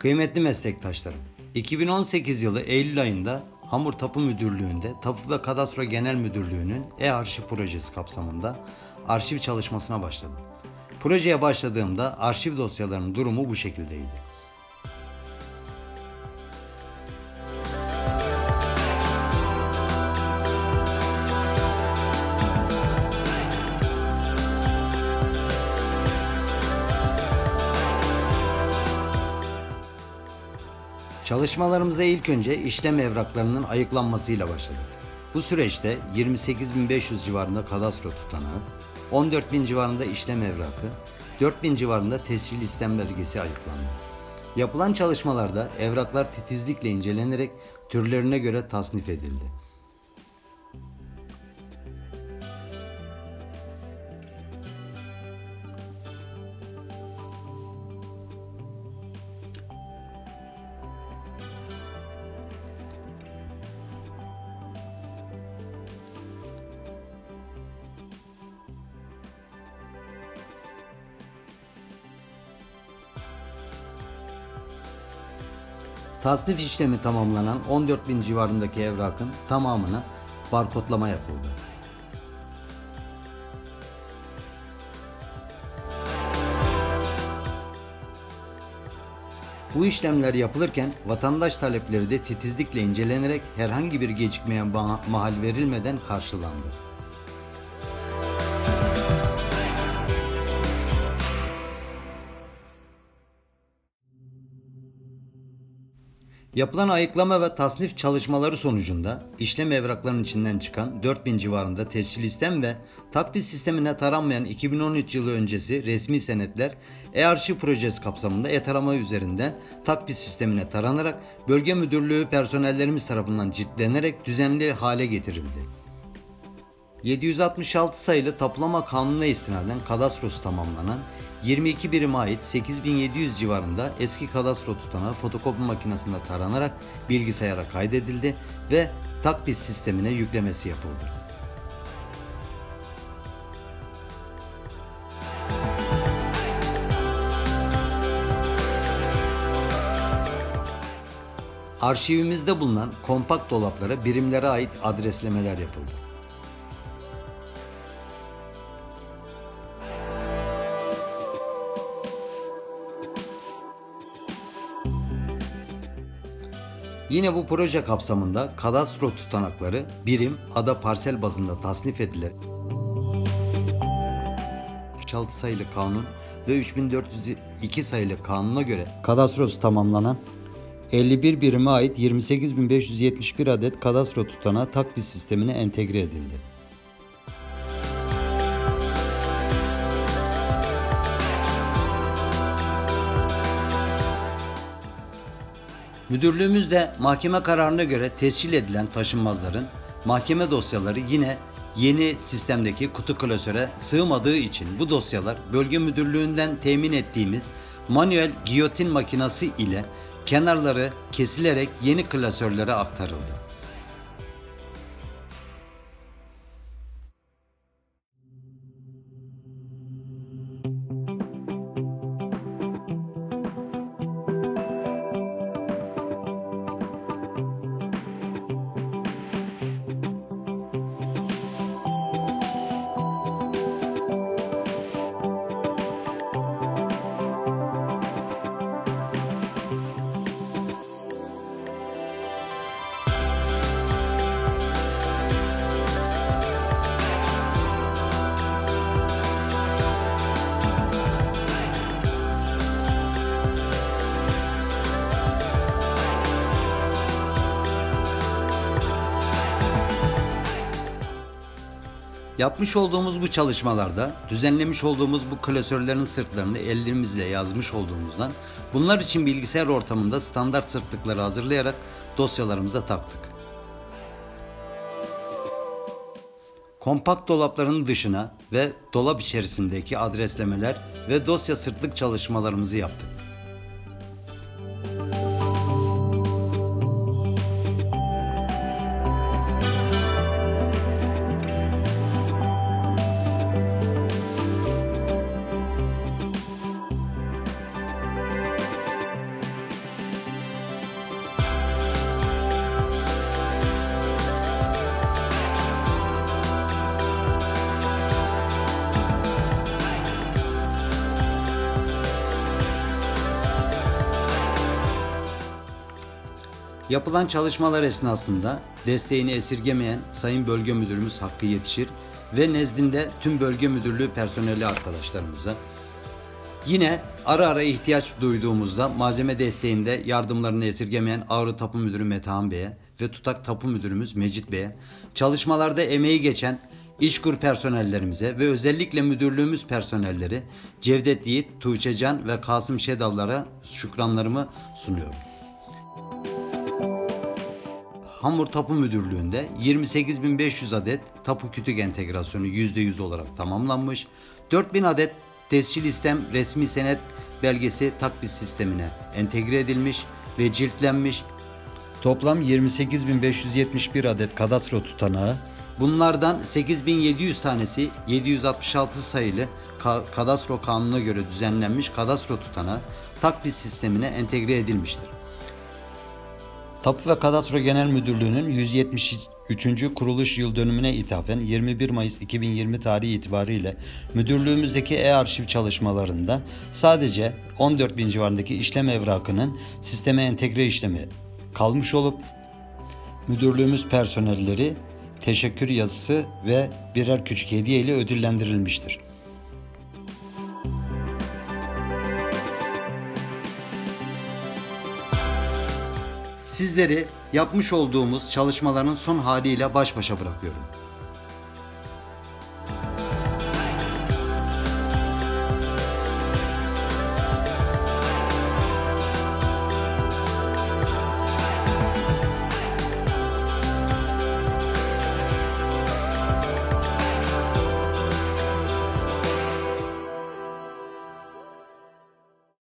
Kıymetli meslektaşlarım, 2018 yılı Eylül ayında Hamur Tapu Müdürlüğü'nde Tapu ve Kadastro Genel Müdürlüğü'nün e-arşiv projesi kapsamında arşiv çalışmasına başladım. Projeye başladığımda arşiv dosyalarının durumu bu şekildeydi. Çalışmalarımıza ilk önce işlem evraklarının ayıklanmasıyla başladık. Bu süreçte 28.500 civarında kadastro tutanağı, 14.000 civarında işlem evrakı, 4.000 civarında tescil istem belgesi ayıklandı. Yapılan çalışmalarda evraklar titizlikle incelenerek türlerine göre tasnif edildi. Tasnif işlemi tamamlanan 14.000 civarındaki evrakın tamamına barkodlama yapıldı. Bu işlemler yapılırken vatandaş talepleri de titizlikle incelenerek herhangi bir gecikmeye ma- mahal verilmeden karşılandı. Yapılan ayıklama ve tasnif çalışmaları sonucunda işlem evraklarının içinden çıkan 4000 civarında tescil istem ve takdis sistemine taranmayan 2013 yılı öncesi resmi senetler e-arşiv projesi kapsamında e-tarama üzerinden takdis sistemine taranarak bölge müdürlüğü personellerimiz tarafından ciltlenerek düzenli hale getirildi. 766 sayılı tapulama kanununa istinaden kadastrosu tamamlanan 22 birime ait 8700 civarında eski kadastro tutanağı fotokopi makinesinde taranarak bilgisayara kaydedildi ve takbis sistemine yüklemesi yapıldı. Arşivimizde bulunan kompakt dolaplara birimlere ait adreslemeler yapıldı. Yine bu proje kapsamında kadastro tutanakları birim, ada parsel bazında tasnif edilir. 36 sayılı kanun ve 3402 sayılı kanuna göre kadastrosu tamamlanan 51 birime ait 28571 adet kadastro tutanağı takvis sistemine entegre edildi. Müdürlüğümüzde mahkeme kararına göre tescil edilen taşınmazların mahkeme dosyaları yine yeni sistemdeki kutu klasöre sığmadığı için bu dosyalar bölge müdürlüğünden temin ettiğimiz manuel giyotin makinası ile kenarları kesilerek yeni klasörlere aktarıldı. Yapmış olduğumuz bu çalışmalarda düzenlemiş olduğumuz bu klasörlerin sırtlarını ellerimizle yazmış olduğumuzdan bunlar için bilgisayar ortamında standart sırtlıkları hazırlayarak dosyalarımıza taktık. Kompakt dolapların dışına ve dolap içerisindeki adreslemeler ve dosya sırtlık çalışmalarımızı yaptık. Yapılan çalışmalar esnasında desteğini esirgemeyen Sayın Bölge Müdürümüz Hakkı Yetişir ve nezdinde tüm bölge müdürlüğü personeli arkadaşlarımıza Yine ara ara ihtiyaç duyduğumuzda malzeme desteğinde yardımlarını esirgemeyen Ağrı Tapu Müdürü Metehan Bey'e ve Tutak Tapu Müdürümüz Mecit Bey'e, çalışmalarda emeği geçen İşkur personellerimize ve özellikle müdürlüğümüz personelleri Cevdet Yiğit, Tuğçe Can ve Kasım Şedallara şükranlarımı sunuyorum. Hamur Tapu Müdürlüğü'nde 28.500 adet tapu kütük entegrasyonu %100 olarak tamamlanmış. 4000 adet tescil istem resmi senet belgesi takbis sistemine entegre edilmiş ve ciltlenmiş. Toplam 28.571 adet kadastro tutanağı. Bunlardan 8.700 tanesi 766 sayılı ka- kadastro kanununa göre düzenlenmiş kadastro tutanağı takbis sistemine entegre edilmiştir. Tapu ve Kadastro Genel Müdürlüğü'nün 173. kuruluş yıl dönümüne ithafen 21 Mayıs 2020 tarihi itibariyle müdürlüğümüzdeki e-arşiv çalışmalarında sadece 14 bin civarındaki işlem evrakının sisteme entegre işlemi kalmış olup müdürlüğümüz personelleri teşekkür yazısı ve birer küçük hediye ile ödüllendirilmiştir. Sizleri yapmış olduğumuz çalışmaların son haliyle baş başa bırakıyorum.